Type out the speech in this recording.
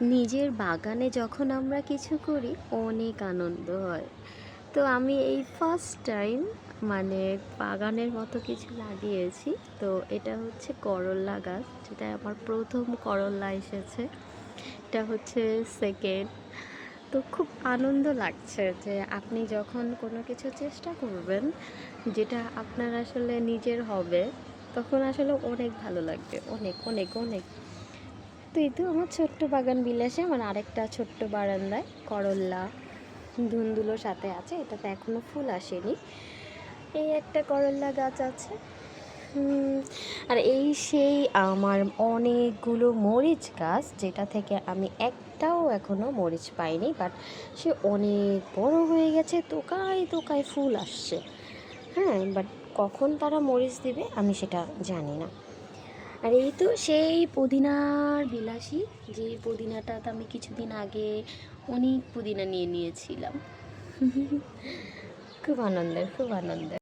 নিজের বাগানে যখন আমরা কিছু করি, অনেক আনন্দ হয়। তো আমি এই ফার্স্ট টাইম মানে বাগানের মতো কিছু লাগিয়েছি। তো এটা হচ্ছে করল্লা গাছ, যেটা আমার প্রথম করল্লা এসেছে। এটা হচ্ছে সেকেন্ড তো খুব আনন্দ লাগছে যে আপনি যখন কোনো কিছু চেষ্টা করবেন, যেটা আপনার আসলে নিজের হবে, তখন আসলে অনেক ভালো লাগবে। অনেক অনেক অনেক। তো এই তো আমার ছোট্ট বাগান বিলাসে, আমার আরেকটা ছোট্ট বারান্দায় করল্লা ধুন্দুলো সাথে আছে, এটাতে এখনও ফুল আসেনি। এই একটা করল্লা গাছ আছে। আর এই সেই আমার অনেকগুলো মরিচ গাছ, যেটা থেকে আমি একটাও এখনও মরিচ পাইনি বাট সে অনেক বড় হয়ে গেছে তোকায় তোকায় ফুল আসছে। হ্যাঁ বাট কখন তারা মরিচ দিবে আমি সেটা জানি না। আর এই তো সেই পুদিনার বিলাসী, যে পুদিনাটা তো আমি কিছুদিন আগে অনেক পুদিনা নিয়ে নিয়েছিলাম। খুব আনন্দের খুব আনন্দের।